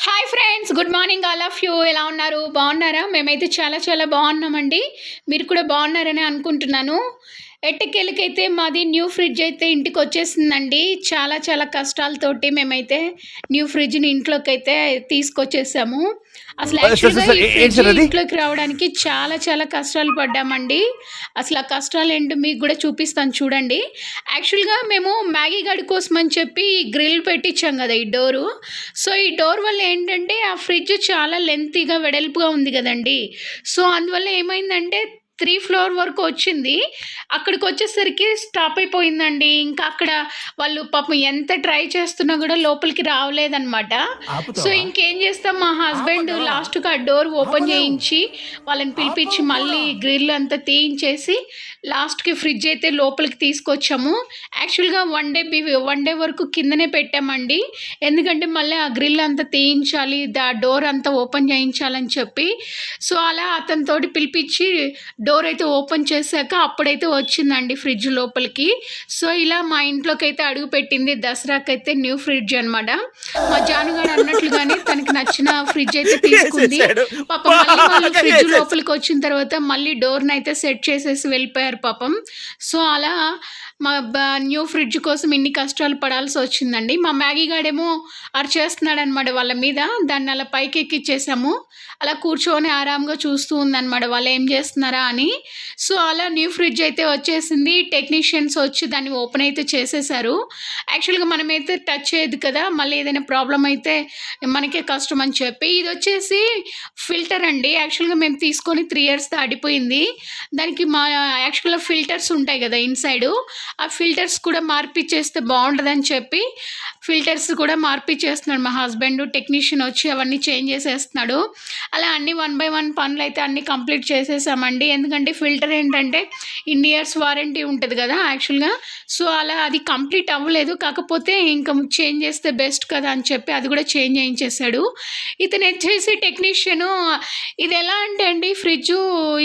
Hi friends good morning all of you ఎలా ఉన్నారు? బాగున్నారా? మేమైతే చాలా చాలా బాగున్నామండి. మీరు కూడా బాగున్నారని అనుకుంటున్నాను. ఎట్టకేలకైతే మాది న్యూ ఫ్రిడ్జ్ అయితే ఇంటికి వచ్చేసిందండి చాలా చాలా కష్టాలతోటి మేమైతే న్యూ ఫ్రిడ్జ్ని ఇంట్లోకి అయితే తీసుకొచ్చేసాము. అసలు? ఇంట్లోకి రావడానికి చాలా చాలా కష్టాలు పడ్డామండి. అసలు ఆ కష్టాలు ఏంటో మీకు కూడా చూపిస్తాను చూడండి. యాక్చువల్గా మేము మ్యాగీ గడి కోసం అని చెప్పి గ్రిల్ పెట్టించాం కదా ఈ డోరు. సో ఈ డోర్ వల్ల ఏంటంటే ఆ ఫ్రిడ్జ్ చాలా లెంతీగా వెడల్పుగా ఉంది కదండి. సో అందువల్ల ఏమైందంటే త్రీ ఫ్లోర్ వరకు వచ్చింది. అక్కడికి వచ్చేసరికి స్టాప్ అయిపోయిందండి. ఇంకా అక్కడ వాళ్ళు పాపం ఎంత ట్రై చేస్తున్నా కూడా లోపలికి రావలేదన్నమాట. సో ఇంకేం చేస్తాం? మా హస్బెండ్ లాస్ట్గా ఆ డోర్ ఓపెన్ చేయించి వాళ్ళని పిలిపించి మళ్ళీ గ్రిల్ అంతా తీయించేసి లాస్ట్కి ఫ్రిడ్జ్ అయితే లోపలికి తీసుకొచ్చాము. యాక్చువల్గా one day B one day వరకు కిందనే పెట్టామండి. ఎందుకంటే మళ్ళీ ఆ గ్రిల్ అంతా తీయించాలి దా డోర్ అంతా ఓపెన్ చేయించాలని చెప్పి. సో అలా అతనితోటి పిలిపించి డోర్ అయితే ఓపెన్ చేశాక అప్పుడైతే వచ్చిందండి ఫ్రిడ్జ్ లోపలికి సో ఇలా మా ఇంట్లోకి అయితే అడుగు పెట్టింది దసరాకైతే న్యూ ఫ్రిడ్జ్ అన్నమాట మా జానుగాడు అన్నట్లుగానే తనకి నచ్చిన ఫ్రిడ్జ్ అయితే తీసుకుంది. పాపం మళ్ళీ వాళ్ళు ఫ్రిడ్జ్. లోపలికి వచ్చిన తర్వాత మళ్ళీ డోర్ని అయితే సెట్ చేసేసి వెళ్ళిపోయారు పాపం సో అలా మా న్యూ ఫ్రిడ్జ్ కోసం ఇన్ని కష్టాలు పడాల్సి వచ్చిందండి. మా మ్యాగీ గాడేమో అరిచేస్తున్నాడు అనమాట వాళ్ళ మీద. దాన్ని అలా పైకి ఎక్కిచ్చేసాము అలా కూర్చొని ఆరాంగా చూస్తూ ఉందన్నమాట వాళ్ళు ఏం చేస్తున్నారా అని. సో అలా న్యూ ఫ్రిడ్జ్ అయితే వచ్చేసింది. టెక్నీషియన్స్ వచ్చి దాన్ని ఓపెన్ అయితే చేసేసారు. యాక్చువల్గా మనమైతే టచ్ చేయదు కదా. మళ్ళీ ఏదైనా ప్రాబ్లం అయితే మనకే కష్టం అని చెప్పి. ఇది వచ్చేసి ఫిల్టర్ అండి. యాక్చువల్గా మేము తీసుకొని త్రీ ఇయర్స్ దాటిపోయింది దానికి మా యాక్చువల్గా ఫిల్టర్స్ ఉంటాయి కదా ఇన్సైడ్. ఆ ఫిల్టర్స్ కూడా మార్పిచ్చేస్తే బాగుంటుందని చెప్పి ఫిల్టర్స్ కూడా మార్పిచ్చేస్తున్నాడు మా హస్బెండ్ టెక్నీషియన్ వచ్చి అవన్నీ చేంజ్ చేసేస్తున్నాడు. అలా అన్ని వన్ బై వన్ పనులు అయితే అన్ని కంప్లీట్ చేసేసామండి. ఎందుకంటే ఫిల్టర్ ఏంటంటే ఇన్ని ఇయర్స్ వారంటీ ఉంటుంది కదా యాక్చువల్గా. సో అలా అది కంప్లీట్ అవ్వలేదు. కాకపోతే ఇంకా చేంజ్ చేస్తే బెస్ట్ కదా అని చెప్పి అది కూడా చేంజ్ చేయించేశాడు. ఇతను వచ్చేసి టెక్నీషియను. ఇది ఎలా అంటే అండి ఫ్రిడ్జ్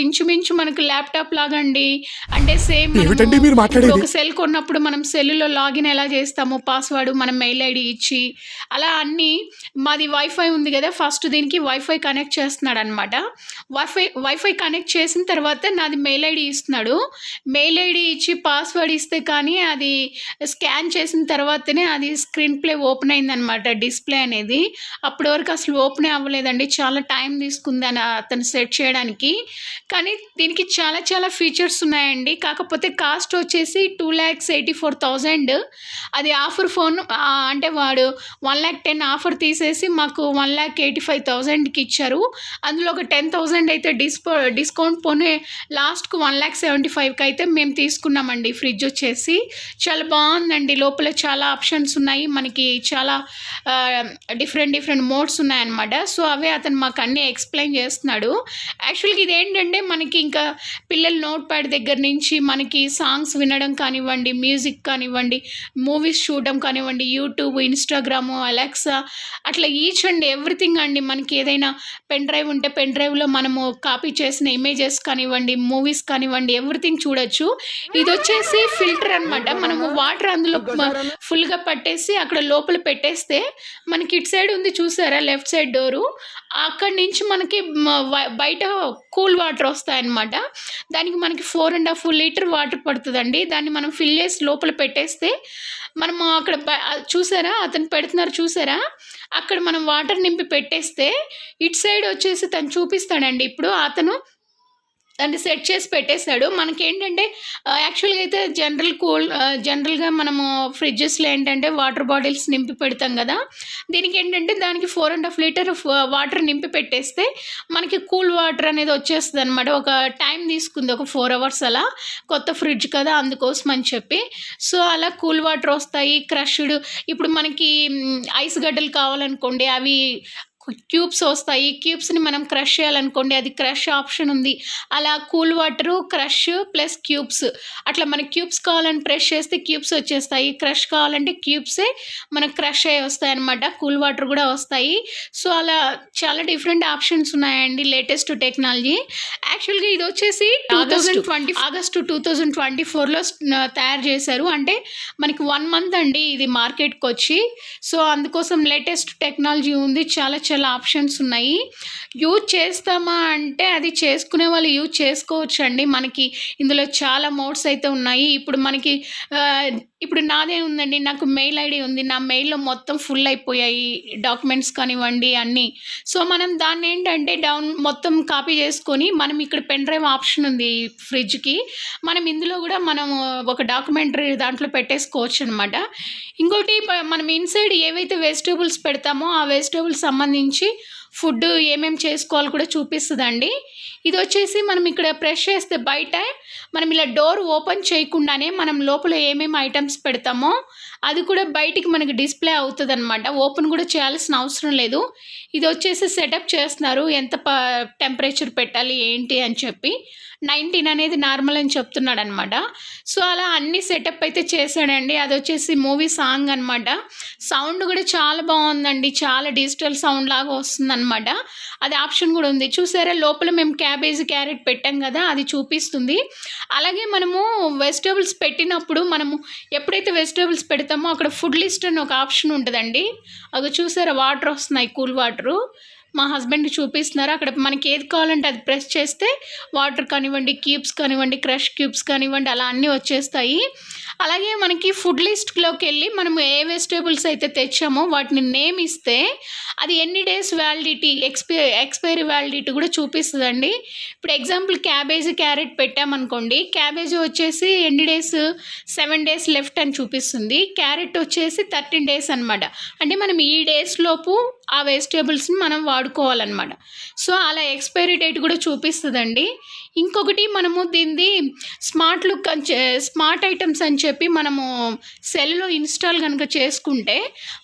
ఇంచుమించు మనకు ల్యాప్టాప్ లాగా అండి అంటే సేమ్? ఒక సెల్ కొన్నప్పుడు మనం సెల్లులో లాగిన్ ఎలా చేస్తామో పాస్వర్డ్ మనం మెయిల్ మెయిల్ ఐడి ఇచ్చి అలా అన్నీ మాది వైఫై ఉంది కదా ఫస్ట్ దీనికి వైఫై కనెక్ట్ చేస్తున్నాడు అనమాట వైఫై వైఫై కనెక్ట్ చేసిన తర్వాత నాది మెయిల్ ఐడి ఇస్తున్నాడు. మెయిల్ ఐడి ఇచ్చి పాస్వర్డ్ ఇస్తే కానీ అది స్కాన్ చేసిన తర్వాతనే అది స్క్రీన్ ప్లే ఓపెన్ అయిందనమాట డిస్ప్లే అనేది. అప్పటి వరకు అసలు ఓపెన్ అవ్వలేదండి చాలా టైం తీసుకుంది అని అతను సెట్ చేయడానికి. కానీ దీనికి చాలా చాలా ఫీచర్స్ ఉన్నాయండి. కాకపోతే కాస్ట్ వచ్చేసి two lakhs eighty four thousand అది ఆఫర్ ఫోన్ ఆ, అంటే వాడు వన్ ల్యాక్ టెన్ ఆఫర్ తీసేసి మాకు వన్ ల్యాక్ ఎయిటీ ఫైవ్ థౌజండ్కి ఇచ్చారు. అందులో ఒక టెన్ థౌజండ్ అయితే డిస్పో డిస్కౌంట్ పోనీ లాస్ట్కు వన్ ల్యాక్ సెవెంటీ ఫైవ్కి అయితే మేము తీసుకున్నామండి ఫ్రిడ్జ్ వచ్చేసి. చాలా బాగుందండి. లోపల చాలా ఆప్షన్స్ ఉన్నాయి. మనకి చాలా డిఫరెంట్ డిఫరెంట్ మోడ్స్ ఉన్నాయన్నమాట. సో అవే అతను మాకు అన్నీ ఎక్స్ప్లెయిన్ చేస్తున్నాడు. యాక్చువల్గా ఇది ఏంటంటే మనకి ఇంకా పిల్లల నోట్ ప్యాడ్ దగ్గర నుంచి మనకి సాంగ్స్ వినడం కానివ్వండి మ్యూజిక్ కానివ్వండి మూవీస్ చూడడం కానివ్వండి యూట్యూబ్ ఇన్స్టాగ్రాము అలెక్సా అట్లా ఈచ్ అండ్ ఎవ్రీథింగ్ అండి. మనకి ఏదైనా పెన్ డ్రైవ్ ఉంటే పెన్ డ్రైవ్లో మనము కాపీ చేసిన ఇమేజెస్ కానివ్వండి మూవీస్ కానివ్వండి ఎవ్రీథింగ్ చూడొచ్చు. ఇది వచ్చేసి ఫిల్టర్ అనమాట మనము వాటర్ అందులో ఫుల్గా పట్టేసి అక్కడ లోపల పెట్టేస్తే మనకి ఇటు సైడ్ ఉంది చూసారా? లెఫ్ట్ సైడ్ డోరు అక్కడి నుంచి మనకి బయట కూల్ వాటర్ వస్తాయన్నమాట. దానికి మనకి four and half litre water పడుతుందండి. దాన్ని మనం ఫిల్ చేసి లోపల పెట్టేస్తే మనం అక్కడ చూసారా? అతను పెడుతున్నారు చూసారా? అక్కడ మనం వాటర్ నింపి పెట్టేస్తే ఇటు సైడ్ వచ్చేసి తను చూపిస్తాడండి. ఇప్పుడు అతను దాన్ని సెట్ చేసి పెట్టేశాడు. మనకేంటంటే యాక్చువల్గా అయితే జనరల్ కూల్ జనరల్గా మనము ఫ్రిడ్జెస్లో ఏంటంటే వాటర్ బాటిల్స్ నింపి పెడతాం కదా. దీనికి ఏంటంటే దానికి four and half litre water నింపి పెట్టేస్తే మనకి కూల్ వాటర్ అనేది వచ్చేస్తుంది అనమాట ఒక టైం తీసుకుంది ఒక ఫోర్ అవర్స్ అలా. కొత్త ఫ్రిడ్జ్ కదా అందుకోసం అని చెప్పి. సో అలా కూల్ వాటర్ వస్తాయి క్రష్డ్. ఇప్పుడు మనకి ఐస్ గడ్డలు కావాలనుకోండి అవి క్యూబ్స్ వస్తాయి. క్యూబ్స్ని మనం క్రష్ చేయాలనుకోండి అది క్రష్ ఆప్షన్ ఉంది. అలా cool water crush plus cubes. అట్లా మనకి క్యూబ్స్ కావాలని ప్రెస్ చేస్తే క్యూబ్స్ వచ్చేస్తాయి. క్రష్ కావాలంటే క్యూబ్సే మనకు క్రష్ అయ్యి వస్తాయి అనమాట కూల్ వాటర్ కూడా వస్తాయి. సో అలా చాలా డిఫరెంట్ ఆప్షన్స్ ఉన్నాయండి లేటెస్ట్ టెక్నాలజీ. యాక్చువల్గా ఇది వచ్చేసి two thousand twenty August two thousand twenty ఫోర్లో తయారు చేశారు. అంటే మనకి వన్ మంత్ అండి ఇది మార్కెట్కి వచ్చి సో అందుకోసం లేటెస్ట్ టెక్నాలజీ ఉంది. చాలా చాలా ఆప్షన్స్ ఉన్నాయి. యూజ్ చేస్తామా అంటే అది చేసుకునే వాళ్ళు యూజ్ చేసుకోవచ్చు అండి మనకి ఇందులో చాలా మోడ్స్ అయితే ఉన్నాయి. ఇప్పుడు మనకి ఇప్పుడు నాదే ఉందండి నాకు మెయిల్ ఐడి ఉంది నా మెయిల్లో మొత్తం ఫుల్ అయిపోయాయి డాక్యుమెంట్స్ కానివ్వండి అన్నీ. సో మనం దాన్ని ఏంటంటే డౌన్ మొత్తం కాపీ చేసుకొని మనం ఇక్కడ పెన్ డ్రైవ్ ఆప్షన్ ఉంది ఫ్రిడ్జ్కి మనం ఇందులో కూడా మనం ఒక డాక్యుమెంటరీ దాంట్లో పెట్టేసుకోవచ్చు అనమాట ఇంకోటి ప- మనం ఇన్సైడ్ ఏవైతే వెజిటేబుల్స్ పెడతామో ఆ వెజిటేబుల్స్ సంబంధించి ఫుడ్ ఏమేమి చేసుకోవాలి కూడా చూపిస్తుందండి. ఇది వచ్చేసి మనం ఇక్కడ ప్రెస్ చేస్తే బయట మనం ఇలా డోర్ ఓపెన్ చేయకుండానే మనం లోపల ఏమేమి ఐటమ్స్ పెడతామో అది కూడా బయటికి మనకి డిస్ప్లే అవుతుంది అనమాట ఓపెన్ కూడా చేయాల్సిన అవసరం లేదు. ఇది వచ్చేసి సెటప్ చేస్తున్నారు. ఎంత ప టెంపరేచర్ పెట్టాలి ఏంటి అని చెప్పి నైన్టీన్ అనేది నార్మల్ అని చెప్తున్నాడు అనమాట సో అలా అన్ని సెటప్ అయితే చేశాడండి. అది వచ్చేసి మూవీ సాంగ్ అనమాట సౌండ్ కూడా చాలా బాగుందండి. చాలా డిజిటల్ సౌండ్ లాగా వస్తుందన్నమాట. అది ఆప్షన్ కూడా ఉంది. చూసారా లోపల మేము క్యాబేజీ క్యారెట్ పెట్టాం కదా అది చూపిస్తుంది. అలాగే మనము వెజిటేబుల్స్ పెట్టినప్పుడు మనము ఎప్పుడైతే వెజిటేబుల్స్ పెడతామో అక్కడ ఫుడ్ లిస్ట్ అని ఒక ఆప్షన్ ఉంటుందండి. అవి చూసారా వాటర్ వస్తున్నాయి కూల్ వాటరు మా హస్బెండ్ చూపిస్తున్నారు. అక్కడ మనకి ఏది కావాలంటే అది ప్రెస్ చేస్తే వాటర్ కానివ్వండి క్యూబ్స్ కానివ్వండి క్రష్ క్యూబ్స్ కానివ్వండి అలా అన్నీ వచ్చేస్తాయి. అలాగే మనకి ఫుడ్ లిస్ట్లోకి వెళ్ళి మనం ఏ వెజిటేబుల్స్ అయితే తెచ్చామో వాటిని నేమ్ ఇస్తే అది ఎన్ని డేస్ వ్యాలిడిటీ ఎక్స్పై ఎక్స్పైరీ వ్యాలిడిటీ కూడా చూపిస్తుందండి. ఇప్పుడు ఎగ్జాంపుల్ క్యాబేజీ క్యారెట్ పెట్టామనుకోండి క్యాబేజీ వచ్చేసి ఎన్ని డేస్ సెవెన్ డేస్ లెఫ్ట్ అని చూపిస్తుంది. క్యారెట్ వచ్చేసి థర్టీన్ డేస్ అనమాట అంటే మనం ఈ డేస్ లోపు ఆ వెజిటేబుల్స్ని మనం వాడుకోవాలన్నమాట. సో అలా ఎక్స్పైరీ డేట్ కూడా చూపిస్తుందండి. ఇంకొకటి మనము దీనిది స్మార్ట్ లుక్ అని చే- స్మార్ట్ ఐటమ్స్ అని చెప్పి మనము సెల్లో ఇన్స్టాల్ కనుక చేసుకుంటే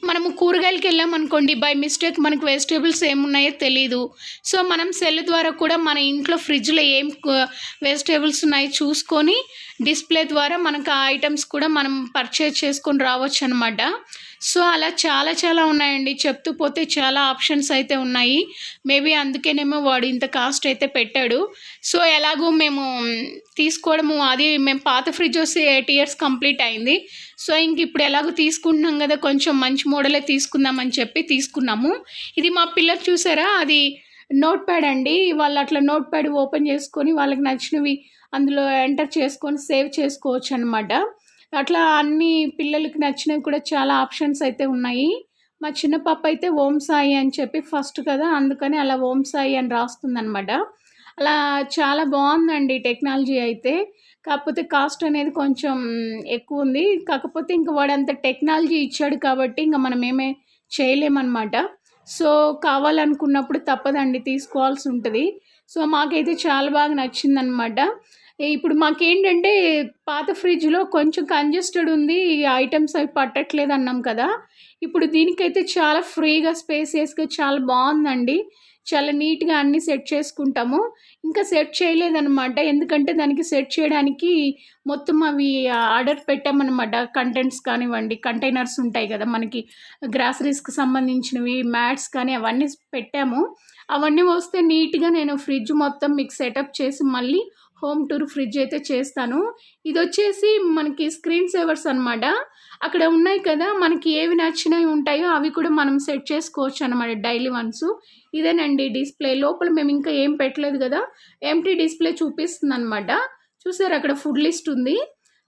మనము కూరగాయలకి వెళ్ళామనుకోండి బై మిస్టేక్ మనకు వెజిటేబుల్స్ ఏమున్నాయో తెలీదు. సో మనం సెల్ ద్వారా కూడా మన ఇంట్లో ఫ్రిడ్జ్లో ఏం వెజిటేబుల్స్ ఉన్నాయో చూసుకొని డిస్ప్లే ద్వారా మనకు ఆ ఐటమ్స్ కూడా మనం పర్చేజ్ చేసుకొని రావచ్చు అనమాట సో అలా చాలా చాలా ఉన్నాయండి. చెప్తూ పోతే చాలా ఆప్షన్స్ అయితే ఉన్నాయి. మేబీ అందుకేనేమో వాడు ఇంత కాస్ట్ అయితే పెట్టాడు. సో ఎలాగో మేము తీసుకోవడము అది మేము పాత ఫ్రిడ్జ్ వస్తే ఎయిట్ ఇయర్స్ కంప్లీట్ అయింది. సో ఇంక ఇప్పుడు ఎలాగో తీసుకుంటున్నాం కదా కొంచెం మంచి మోడలే తీసుకుందామని చెప్పి తీసుకున్నాము. ఇది మా పిల్లలు చూసారా? అది నోట్ ప్యాడ్ అండి. వాళ్ళు అట్లా నోట్ ప్యాడ్ ఓపెన్ చేసుకొని వాళ్ళకి నచ్చినవి అందులో ఎంటర్ చేసుకొని సేవ్ చేసుకోవచ్చు అనమాట అట్లా అన్ని పిల్లలకి నచ్చినవి కూడా చాలా ఆప్షన్స్ అయితే ఉన్నాయి. మా చిన్న పాప అయితే ఓం సాయి అని చెప్పి ఫస్ట్ కదా అందుకని అలా ఓం సాయి అని రాస్తుందనమాట అలా చాలా బాగుందండి టెక్నాలజీ అయితే. కాకపోతే కాస్ట్ అనేది కొంచెం ఎక్కువ ఉంది. కాకపోతే ఇంకా వాడు అంత టెక్నాలజీ ఇచ్చాడు కాబట్టి ఇంకా మనం ఏమే చేయలేమన్నమాట. సో కావాలనుకున్నప్పుడు తప్పదండి తీసుకోవాల్సి ఉంటుంది. సో మాకైతే చాలా బాగా నచ్చిందనమాట ఇప్పుడు మాకేంటంటే పాత ఫ్రిడ్జ్లో కొంచెం కంజెస్టెడ్ ఉంది ఐటమ్స్ అవి పట్టట్లేదు అన్నాం కదా. ఇప్పుడు దీనికైతే చాలా ఫ్రీగా స్పేసియస్గా చాలా బాగుందండి. చాలా నీట్గా అన్నీ సెట్ చేసుకుంటాము. ఇంకా సెట్ చేయలేదన్నమాట. ఎందుకంటే దానికి సెట్ చేయడానికి మొత్తం అవి ఆర్డర్ పెట్టామన్నమాట. కంటెంట్స్ కానివ్వండి కంటైనర్స్ ఉంటాయి కదా మనకి. గ్రాసరీస్కి సంబంధించినవి మ్యాట్స్ కానీ అవన్నీ పెట్టాము. అవన్నీ వస్తే నీట్గా నేను ఫ్రిడ్జ్ మొత్తం మీకు సెటప్ చేసి మళ్ళీ హోమ్ టూర్ ఫ్రిడ్జ్ అయితే చేస్తాను. ఇది వచ్చేసి మనకి స్క్రీన్ సేవర్స్ అనమాట అక్కడ ఉన్నాయి కదా మనకి ఏవి నచ్చినవి ఉంటాయో అవి కూడా మనం సెట్ చేసుకోవచ్చు అనమాట డైలీ వన్స్. ఇదేనండి డిస్ప్లే. లోపల మేము ఇంకా ఏం పెట్టలేదు కదా ఎంటీ డిస్ప్లే చూపిస్తుంది అనమాట చూసారు అక్కడ ఫుడ్ లిస్ట్ ఉంది.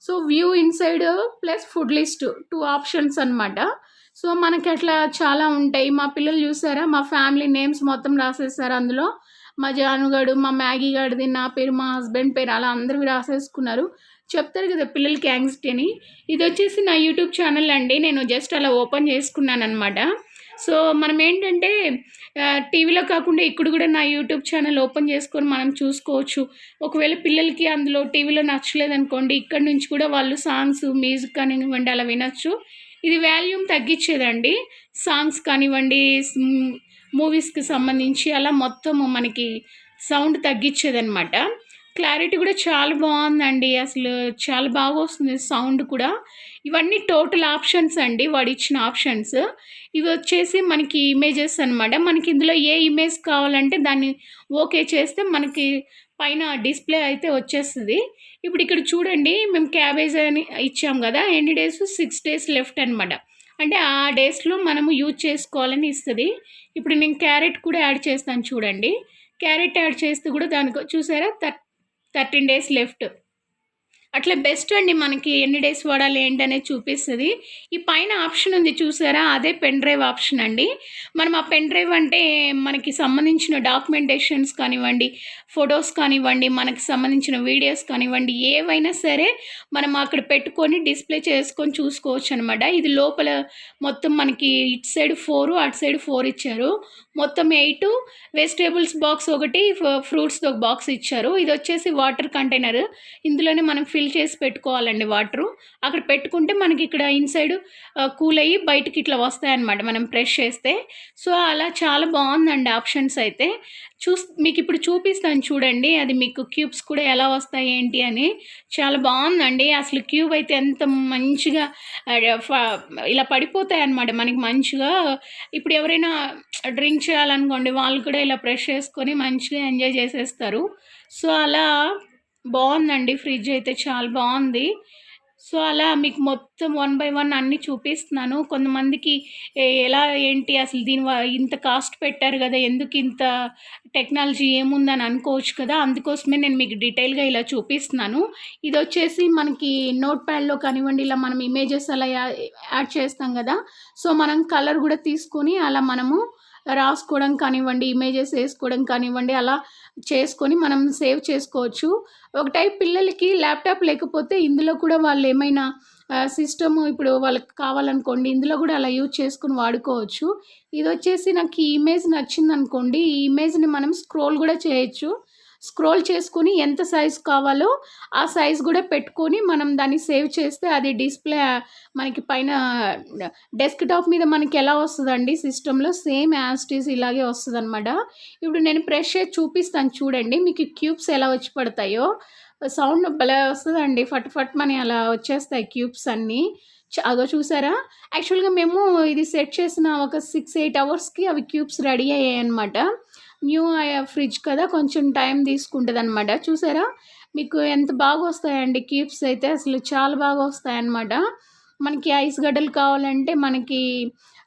So view inside plus food list two options అనమాట సో మనకి అట్లా చాలా ఉంటాయి. మా పిల్లలు చూసారా? మా ఫ్యామిలీ నేమ్స్ మొత్తం రాసేసారు అందులో. మా జానుగాడు మా మ్యాగీ గాడిది నా పేరు మా హస్బెండ్ పేరు అలా అందరూ రాసేసుకున్నారు. చెప్తారు కదా పిల్లలకి యాంగ్జైటీ అని. ఇది వచ్చేసి నా యూట్యూబ్ ఛానల్ అండి. నేను జస్ట్ అలా ఓపెన్ చేసుకున్నాను అనమాట సో మనం ఏంటంటే టీవీలో కాకుండా ఇక్కడ కూడా నా యూట్యూబ్ ఛానల్ ఓపెన్ చేసుకొని మనం చూసుకోవచ్చు. ఒకవేళ పిల్లలకి అందులో టీవీలో నచ్చలేదనుకోండి ఇక్కడ నుంచి కూడా వాళ్ళు సాంగ్స్ మ్యూజిక్ కానివ్వండి అలా వినొచ్చు. ఇది వాల్యూమ్ తగ్గించేదండి. సాంగ్స్ కానివ్వండి మూవీస్కి సంబంధించి అలా మొత్తం మనకి సౌండ్ తగ్గించేదనమాట క్లారిటీ కూడా చాలా బాగుందండి. అసలు చాలా బాగా వస్తుంది సౌండ్ కూడా. ఇవన్నీ టోటల్ ఆప్షన్స్ అండి వాడు ఇచ్చిన ఆప్షన్స్. ఇవి వచ్చేసి మనకి ఇమేజెస్ అనమాట మనకి ఇందులో ఏ ఇమేజ్ కావాలంటే దాన్ని ఓకే చేస్తే మనకి పైన డిస్ప్లే అయితే వచ్చేస్తుంది. ఇప్పుడు ఇక్కడ చూడండి మేము క్యాబేజ్ అని ఇచ్చాం కదా ఎన్ని డేస్? సిక్స్ డేస్ లెఫ్ట్ అనమాట అంటే ఆ డేస్లో మనము యూజ్ చేసుకోవాలని ఇస్తుంది. ఇప్పుడు నేను క్యారెట్ కూడా యాడ్ చేస్తాను చూడండి. క్యారెట్ యాడ్ చేస్తే కూడా దానికి చూసారా థర్ థర్టీన్ డేస్ లెఫ్ట్. అట్లా బెస్ట్ అండి మనకి ఎన్ని డేస్ వాడాలి ఏంటనేది చూపిస్తుంది. ఈ పైన ఆప్షన్ ఉంది చూసారా? అదే పెన్ డ్రైవ్ ఆప్షన్ అండి. మనం ఆ పెన్ డ్రైవ్ అంటే మనకి సంబంధించిన డాక్యుమెంటేషన్స్ కానివ్వండి ఫొటోస్ కానివ్వండి మనకి సంబంధించిన వీడియోస్ కానివ్వండి ఏవైనా సరే మనం అక్కడ పెట్టుకొని డిస్ప్లే చేసుకొని చూసుకోవచ్చు అనమాట ఇది లోపల మొత్తం మనకి ఇటు సైడ్ ఫోర్ అటు సైడ్ ఫోర్ ఇచ్చారు. మొత్తం ఎయిట్ వెజిటేబుల్స్ బాక్స్ ఒకటి ఫ్రూట్స్తో ఒక బాక్స్ ఇచ్చారు. ఇది వచ్చేసి వాటర్ కంటైనర్ ఇందులోనే మనం ఫిల్ చేసి పెట్టుకోవాలండి వాటరు. అక్కడ పెట్టుకుంటే మనకి ఇక్కడ ఇన్సైడ్ కూల్ అయ్యి బయటకి ఇట్లా వస్తాయన్నమాట మనం ప్రెష్ చేస్తే. సో అలా చాలా బాగుందండి ఆప్షన్స్ అయితే. చూస్ మీకు ఇప్పుడు చూపిస్తాను చూడండి అది మీకు క్యూబ్స్ కూడా ఎలా వస్తాయి ఏంటి అని. చాలా బాగుందండి. అసలు క్యూబ్ అయితే ఎంత మంచిగా ఫ- ఇలా పడిపోతాయి అన్నమాట మనకి మంచిగా. ఇప్పుడు ఎవరైనా డ్రింక్ చేయాలనుకోండి వాళ్ళు కూడా ఇలా ప్రెష్ చేసుకొని మంచిగా ఎంజాయ్ చేసేస్తారు. సో అలా బాగుందండి ఫ్రిడ్జ్ అయితే చాలా బాగుంది. సో అలా మీకు మొత్తం వన్ బై వన్ అన్నీ చూపిస్తున్నాను. కొంతమందికి ఎలా ఏంటి అసలు దీని ఇంత కాస్ట్ పెట్టారు కదా ఎందుకు ఇంత టెక్నాలజీ ఏముందని అనుకోవచ్చు కదా అందుకోసమే నేను మీకు డీటెయిల్గా ఇలా చూపిస్తున్నాను. ఇది వచ్చేసి మనకి నోట్ ప్యాడ్లో కానివ్వండి ఇలా మనం ఇమేజెస్ అలా యా- యాడ్ చేస్తాం కదా సో మనం కలర్ కూడా తీసుకొని అలా మనము రాసుకోవడం కానివ్వండి ఇమేజెస్ వేసుకోవడం కానివ్వండి అలా చేసుకొని మనం సేవ్ చేసుకోవచ్చు. ఒక టైప్ పిల్లలకి ల్యాప్టాప్ లేకపోతే ఇందులో కూడా వాళ్ళు ఏమైనా సిస్టమ్ ఇప్పుడు వాళ్ళకి కావాలనుకోండి ఇందులో కూడా అలా యూజ్ చేసుకుని వాడుకోవచ్చు. ఇది వచ్చేసి నాకు ఈ ఇమేజ్ నచ్చింది అనుకోండి ఈ ఇమేజ్ని మనం స్క్రోల్ కూడా చేయొచ్చు. స్క్రోల్ చేసుకొని ఎంత సైజ్ కావాలో ఆ సైజ్ కూడా పెట్టుకొని మనం దాన్ని సేవ్ చేస్తే అది డిస్ప్లే మనకి పైన డెస్క్టాప్ మీద మనకి ఎలా వస్తుందండి సిస్టంలో? సేమ్ యాస్టీస్ ఇలాగే వస్తుంది అనమాట ఇప్పుడు నేను ప్రెష్ చేసి చూపిస్తాను చూడండి. మీకు క్యూబ్స్ ఎలా వచ్చి పడతాయో. సౌండ్ భలే వస్తుందండి. ఫట్ ఫట్ మని అలా వచ్చేస్తాయి క్యూబ్స్ అన్నీ. చ- అగో చూసారా? యాక్చువల్గా మేము ఇది సెట్ చేసిన ఒక సిక్స్ ఎయిట్ అవర్స్కి అవి క్యూబ్స్ రెడీ అయ్యాయి అనమాట న్యూ ఫ్రిడ్జ్ కదా కొంచెం టైం తీసుకుంటుంది అనమాట చూసారా? మీకు ఎంత బాగా వస్తాయండి క్యూబ్స్ అయితే అసలు చాలా బాగా వస్తాయన్నమాట మనకి ఐస్ గడ్డలు కావాలంటే మనకి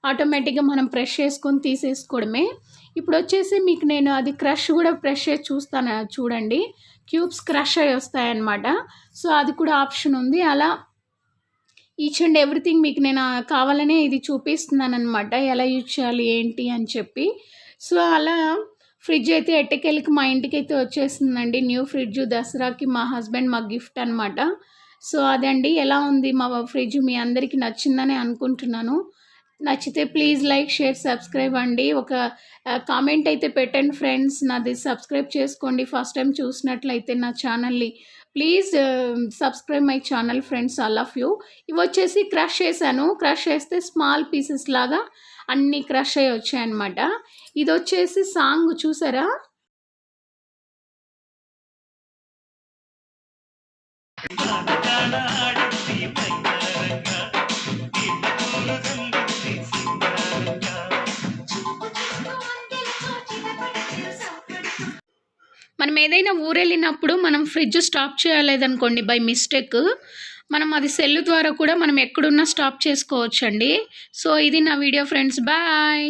ఆటోమేటిక్గా మనం ప్రెష్ చేసుకొని తీసేసుకోవడమే. ఇప్పుడు వచ్చేసి మీకు నేను అది క్రష్ కూడా ప్రెష్ చేసి చూస్తాను చూడండి. క్యూబ్స్ క్రష్ అయి వస్తాయన్నమాట. సో అది కూడా ఆప్షన్ ఉంది. అలా ఈచ్ అండ్ ఎవ్రీథింగ్ మీకు నేను కావాలనే ఇది చూపిస్తున్నాను అనమాట ఎలా యూజ్ చేయాలి ఏంటి అని చెప్పి. సో అలా ఫ్రిడ్జ్ అయితే ఎట్టకెళ్ళకి మా ఇంటికి అయితే వచ్చేసిందండి. న్యూ ఫ్రిడ్జ్ దసరాకి మా హస్బెండ్ మా గిఫ్ట్ అనమాట సో అదండి. ఎలా ఉంది మా ఫ్రిడ్జ్? మీ అందరికీ నచ్చిందని అనుకుంటున్నాను. నచ్చితే ప్లీజ్ లైక్ షేర్ సబ్స్క్రైబ్ అండి. ఒక కామెంట్ అయితే పెట్టండి ఫ్రెండ్స్. నాది సబ్స్క్రైబ్ చేసుకోండి. ఫస్ట్ టైం చూసినట్లయితే నా ఛానల్ని. Please subscribe my channel friends all of you. ఇవి వచ్చేసి క్రష్ చేశాను. క్రష్ చేస్తే స్మాల్ పీసెస్ లాగా అన్నీ క్రష్ అయ్యి వచ్చాయన్నమాట. ఇది వచ్చేసి సాంగ్ చూసారా? మనం ఏదైనా ఊరెళ్ళినప్పుడు మనం ఫ్రిడ్జ్ స్టాప్ చేయలేదనుకోండి బై మిస్టేక్. మనం అది సెల్ ద్వారా కూడా మనం ఎక్కడున్నా స్టాప్ చేసుకోవచ్చండి. సో ఇది నా వీడియో ఫ్రెండ్స్. బాయ్!